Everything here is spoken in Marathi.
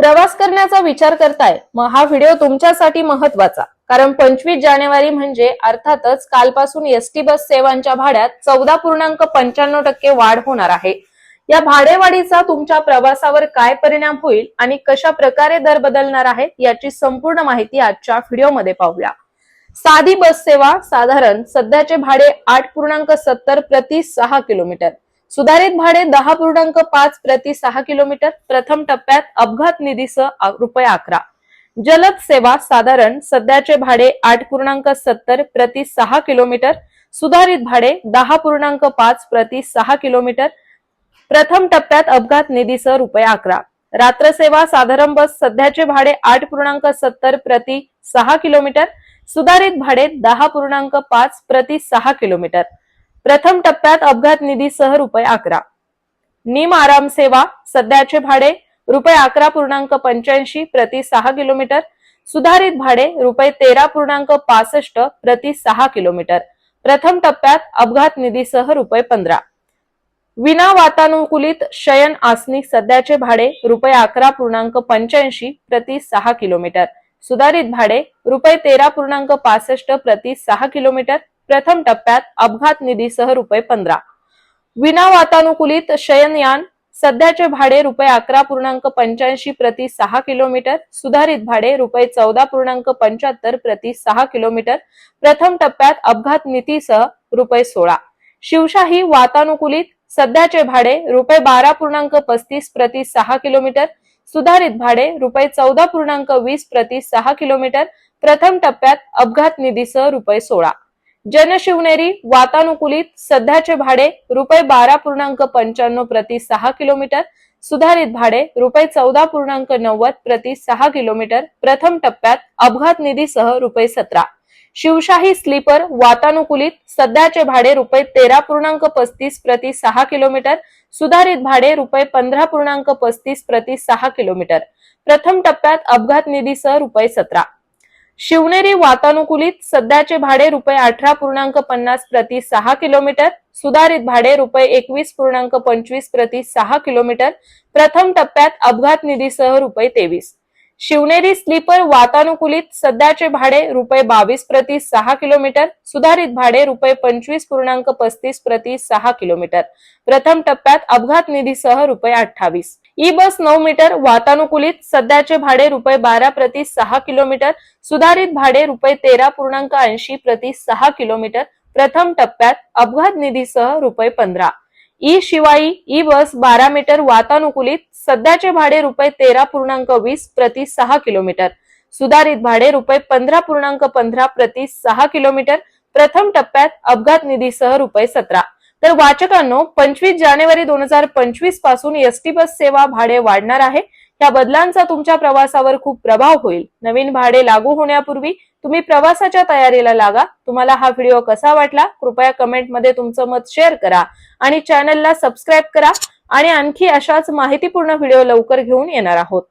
प्रवास करण्याचा विचार करताय मग हा व्हिडिओ तुमच्यासाठी महत्त्वाचा. कारण पंचवीस जानेवारी म्हणजे अर्थातच कालपासून एसटी बस सेवांच्या भाड्यात चौदा पूर्णांक पंच्याण्णव टक्के वाढ होणार आहे. या भाडेवाढीचा तुमच्या प्रवासावर काय परिणाम होईल आणि कशा प्रकारे दर बदलणार आहेत याची संपूर्ण माहिती आजच्या व्हिडिओमध्ये पाहूया. साधी बस सेवा साधारण सध्याचे भाडे आठ पूर्णांक सत्तर प्रति सहा किलोमीटर. सुधारित भाडे दहा पूर्णांक पाच प्रति सहा किलोमीटर. प्रथम टप्प्यात अपघात निधीसह रुपये अकरा. जलद सेवा साधारण सध्याचे भाडे आठ पूर्णांक सत्तर प्रति सहा किलोमीटर. सुधारित भाडे दहा पूर्णांक पाच प्रति सहा किलोमीटर. प्रथम टप्प्यात अपघात निधीसह रुपये अकरा. रात्र सेवा साधारण बस सध्याचे भाडे आठ पूर्णांक सत्तर प्रति सहा किलोमीटर. सुधारित भाडे दहा पूर्णांक पाच प्रति सहा किलोमीटर. प्रथम टप्प्यात अपघात निधीसह रुपये अकरा. निम आराम सेवा सध्याचे भाडे रुपये अकरा पूर्णांक पंच्याऐंशी प्रति सहा किलोमीटर. सुधारित भाडे रुपये तेरा पूर्णांक पासष्ट प्रति सहा किलोमीटर. प्रथम टप्प्यात अपघात निधीसह रुपये पंधरा. विना वातानुकूलित शयन आसनी सध्याचे भाडे रुपये अकरा पूर्णांक पंच्याऐंशी प्रति सहा किलोमीटर. सुधारित भाडे रुपये तेरा पूर्णांक पासष्ट प्रति सहा किलोमीटर. प्रथम टप्प्यात अपघात निधीसह रुपये पंधरा. विना वातानुकूलित शयनयान सध्याचे भाडे रुपये अकरा पूर्णांक पंच्याऐंशी प्रति सहा किलोमीटर सुधारित भाडे रुपये चौदा पूर्णांक पंच्याहत्तर प्रति सहा किलोमीटर प्रथम टप्प्यात अपघात नीतीसह रुपये सोळा. शिवशाही वातानुकूलित सध्याचे भाडे रुपये बारा पूर्णांक पस्तीस प्रति सहा किलोमीटर सुधारित भाडे रुपये चौदा पूर्णांक वीस प्रति सहा किलोमीटर प्रथम टप्प्यात अपघात निधीसह रुपये सोळा. जनशिवनेरी वातानुकूलित सध्याचे भाडे रुपये बारा पूर्णांक पंच्याण्णव प्रति सहा किलोमीटर सुधारित भाडे रुपये चौदा पूर्णांक नव्वद प्रति सहा किलोमीटर प्रथम टप्प्यात अपघात निधीसह रुपये सतरा. शिवशाही स्लीपर वातानुकूलित सध्याचे भाडे रुपये तेरा पूर्णांक पस्तीस प्रति सहा किलोमीटर सुधारित भाडे रुपये पंधरा पूर्णांक पस्तीस प्रति सहा किलोमीटर. प्रथम टप्प्यात अपघात निधीसह रुपये सतरा. शिवनेरी वातानुकूलित सध्याचे भाडे रुपये अठरा पूर्णांक पन्नास प्रति सहा किलोमीटर सुधारित भाडे रुपये एकवीस पूर्णांक पंचवीस प्रति सहा किलोमीटर प्रथम टप्प्यात अपघात निधीसह रुपये तेवीस. शिवनेरी स्लीपर वातानुकूलित सध्याचे भाडे रुपये बावीस प्रति सहा किलोमीटर सुधारित भाडे रुपये पंचवीस पूर्णांक पस्तीस प्रति सहा किलोमीटर प्रथम टप्प्यात अपघात निधीसह रुपये अठ्ठावीस. ई बस नऊ मीटर वातानुकूलित सध्याचे भाडे रुपये बारा प्रति सहा किलोमीटर सुधारित भाडे रुपये तेरा पूर्णांक ऐंशी प्रति सहा किलोमीटर प्रथम टप्प्यात अपघात निधीसह रुपये पंधरा. ई शिवाई ई बस बारा मीटर वातानुकूलित सध्याचे भाडे रुपये तेरा पूर्णांक वीस प्रति सहा किलोमीटर सुधारित भाडे रुपये पंधरा पूर्णांक पंधरा प्रति सहा किलोमीटर प्रथम टप्प्यात अपघात निधीसह रुपये सतरा. तर वाचकांनो पंचवीस जानेवारी दोन हजार पंचवीसपासून एसटी बस सेवा भाडे वाढणार आहे. या बदलांचा तुमच्या प्रवासावर खूप प्रभाव होईल. नवीन भाडे लागू होण्यापूर्वी तुम्ही प्रवासाच्या तयारीला लागा. तुम्हाला हा व्हिडिओ कसा वाटला? कृपया कमेंटमध्ये तुमचं मत शेअर करा आणि चॅनलला सबस्क्राईब करा. आणि आणखी अशाच माहितीपूर्ण व्हिडिओ लवकर घेऊन येणार आहोत.